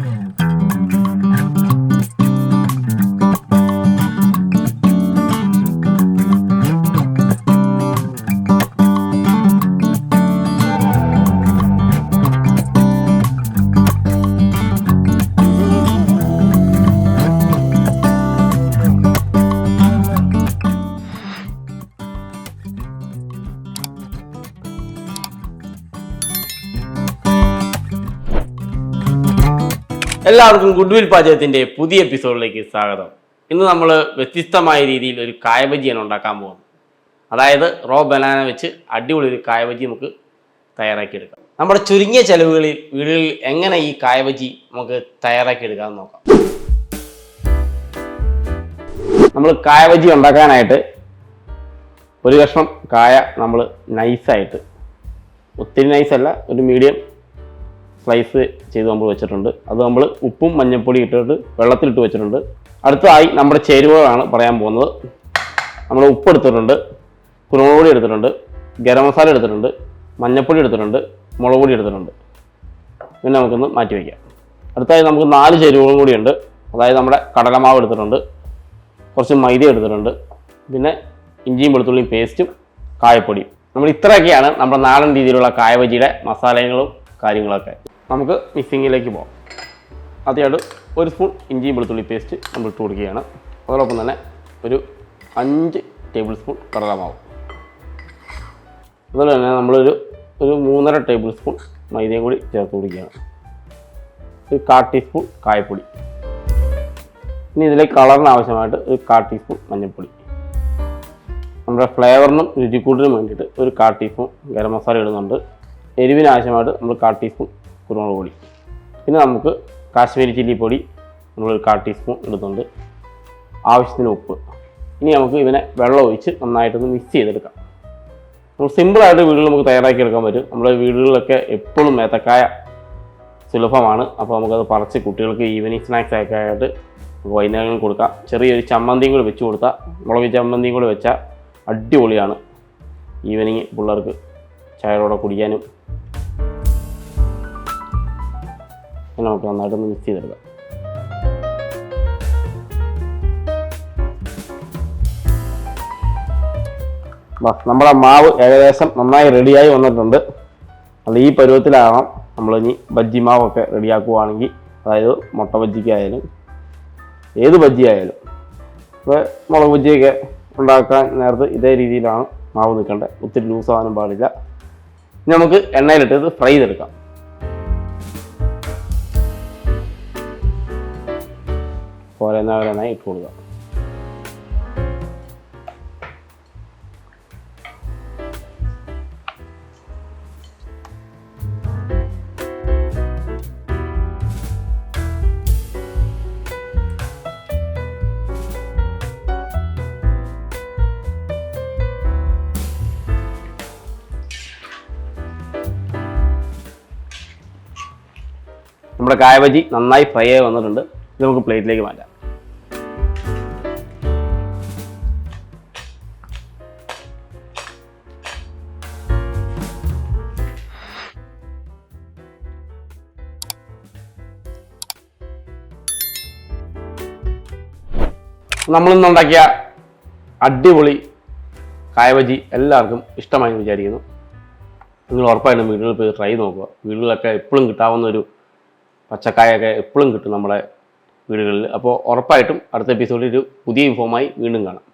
prayer എല്ലാവർക്കും good will പാചകത്തിന്റെ പുതിയ എപ്പിസോഡിലേക്ക് സ്വാഗതം. ഇന്ന് നമ്മൾ വ്യത്യസ്തമായ രീതിയിൽ ഒരു കായബജിയാണ് ഉണ്ടാക്കാൻ പോകുന്നത്. അതായത് റോ ബനാന വെച്ച് അടിപൊളി ഒരു കായബജി നമുക്ക് തയ്യാറാക്കിയെടുക്കാം. നമ്മുടെ ചുരുങ്ങിയ ചെലവുകളിൽ വീടുകളിൽ എങ്ങനെ ഈ കായബജി നമുക്ക് തയ്യാറാക്കിയെടുക്കാമെന്ന് നോക്കാം. നമ്മൾ കായബജി ഉണ്ടാക്കാനായിട്ട് ഒരു കഷ്ണം കായ നമ്മൾ നൈസായിട്ട് ഒത്തിരി നൈസല്ല ഒരു മീഡിയം സ്ലൈസ് ചെയ്ത് നമ്മൾ വെച്ചിട്ടുണ്ട്. അത് നമ്മൾ ഉപ്പും മഞ്ഞൾപ്പൊടി ഇട്ടിട്ട് വെള്ളത്തിലിട്ട് വെച്ചിട്ടുണ്ട്. അടുത്തതായി നമ്മുടെ ചേരുവകളാണ് പറയാൻ പോകുന്നത്. നമ്മൾ ഉപ്പ് എടുത്തിട്ടുണ്ട് കുരുമുളക് പൊടി എടുത്തിട്ടുണ്ട് ഗരം മസാല എടുത്തിട്ടുണ്ട് മഞ്ഞൾപ്പൊടി എടുത്തിട്ടുണ്ട് മുളക് പൊടി എടുത്തിട്ടുണ്ട്. പിന്നെ നമുക്കൊന്ന് മാറ്റി വയ്ക്കാം. അടുത്തായി നമുക്ക് നാല് ചേരുവകളും കൂടിയുണ്ട് അതായത് നമ്മുടെ കടലമാവ് എടുത്തിട്ടുണ്ട് കുറച്ച് മൈദ എടുത്തിട്ടുണ്ട് പിന്നെ ഇഞ്ചിയും വെളുത്തുള്ളിയും പേസ്റ്റും കായപ്പൊടിയും. നമ്മൾ ഇത്രയൊക്കെയാണ് നമ്മുടെ നാടൻ രീതിയിലുള്ള കായബജിയുടെ മസാലകളും കാര്യങ്ങളൊക്കെ. നമുക്ക് മിക്സിങ്ങിലേക്ക് പോകാം ആദ്യമായിട്ട് ഒരു സ്പൂൺ ഇഞ്ചിയും വെളുത്തുള്ളി പേസ്റ്റ് നമ്മൾ ഇട്ട് കൊടുക്കുകയാണ്. അതോടൊപ്പം തന്നെ ഒരു അഞ്ച് ടേബിൾ സ്പൂൺ കടലമാവ് അതുപോലെ തന്നെ നമ്മളൊരു ഒരു മൂന്നര ടേബിൾ സ്പൂൺ മൈദയും കൂടി ചേർത്ത് കൊടുക്കുകയാണ്. ഒരു കാ ടീസ്പൂൺ കായപ്പൊടി. ഇനി ഇതിലേക്ക് കളറിന് ആവശ്യമായിട്ട് ഒരു കാ ടീസ്പൂൺ മഞ്ഞൾപ്പൊടി. നമ്മുടെ ഫ്ലേവറിനും രുചിക്കൂട്ടിനും വേണ്ടിയിട്ട് ഒരു കാ ടീസ്പൂൺ ഗരം മസാല ഇടുന്നുണ്ട്. എരിവിന് ആവശ്യമായിട്ട് നമ്മൾ കാൽ ടീസ്പൂൺ കുരുമുളക് പൊടി. പിന്നെ നമുക്ക് കാശ്മീരി ചില്ലി പൊടി നമ്മൾ കാൽ ടീസ്പൂൺ എടുത്തുണ്ട് ആവശ്യത്തിന് ഉപ്പ്. ഇനി നമുക്ക് ഇതിനെ വെള്ളം ഒഴിച്ച് നന്നായിട്ടൊന്ന് മിക്സ് ചെയ്തെടുക്കാം. നമ്മൾ സിമ്പിളായിട്ട് വീടുകൾ നമുക്ക് തയ്യാറാക്കി എടുക്കാൻ പറ്റും. നമ്മുടെ വീടുകളിലൊക്കെ എപ്പോഴും ഏത്തക്കായ സുലഭമാണ്. അപ്പോൾ നമുക്കത് പറിച്ച് കുട്ടികൾക്ക് ഈവനിങ് സ്നാക്സ് ഒക്കെ ആയിട്ട് വൈകുന്നേരങ്ങളിൽ കൊടുക്കാം. ചെറിയൊരു ചമ്മന്തിയും കൂടി വെച്ച് കൊടുത്താൽ മുളക് ചമ്മന്തിയും കൂടി വെച്ചാൽ അടിപൊളിയാണ്. ഈവനിങ് പിള്ളേർക്ക് ചായയോടെ കുടിക്കാനും ഇനി നമുക്ക് നന്നായിട്ടൊന്ന് മിക്സ് ചെയ്തെടുക്കാം ബസ് നമ്മുടെ മാവ് ഏകദേശം നന്നായി റെഡിയായി വന്നിട്ടുണ്ട്. അത് ഈ പരുവത്തിലാകണം. നമ്മളിനി ബജ്ജി മാവൊക്കെ റെഡിയാക്കുവാണെങ്കിൽ അതായത് മുട്ട ബജ്ജിക്കായാലും ഏത് ബജ്ജി ആയാലും ഇപ്പോൾ മുളക് ബജ്ജിയൊക്കെ ഉണ്ടാക്കാൻ നേരത്ത് ഇതേ രീതിയിലാണ് മാവ് നിൽക്കേണ്ടത് ഒത്തിരി ലൂസ് ആവാനും പാടില്ല. ഇനി നമുക്ക് എണ്ണയിലിട്ട് ഇത് ഫ്രൈ ചെയ്തെടുക്കാം. ഓരോന്നോരോന്നായി ഇട്ട് കൊടുക്കാം നമ്മുടെ കായബജി നന്നായി ഫ്രൈ ആയി വന്നിട്ടുണ്ട്. ഇത് നമുക്ക് പ്ലേറ്റിലേക്ക് മാറ്റാം. നമ്മളിന്ന് ഉണ്ടാക്കിയ അടിപൊളി കായബജി എല്ലാവർക്കും ഇഷ്ടമായി വിചാരിക്കുന്നു. നിങ്ങൾ ഉറപ്പായിട്ടും വീടുകളിൽ പോയി ട്രൈ നോക്കുക. വീടുകളിലൊക്കെ എപ്പോഴും കിട്ടാവുന്ന ഒരു പച്ചക്കായൊക്കെ എപ്പോഴും കിട്ടും നമ്മുടെ വീടുകളിൽ. അപ്പോൾ ഉറപ്പായിട്ടും അടുത്ത എപ്പിസോഡിൽ ഒരു പുതിയ ഇൻഫോമായി വീണ്ടും കാണാം.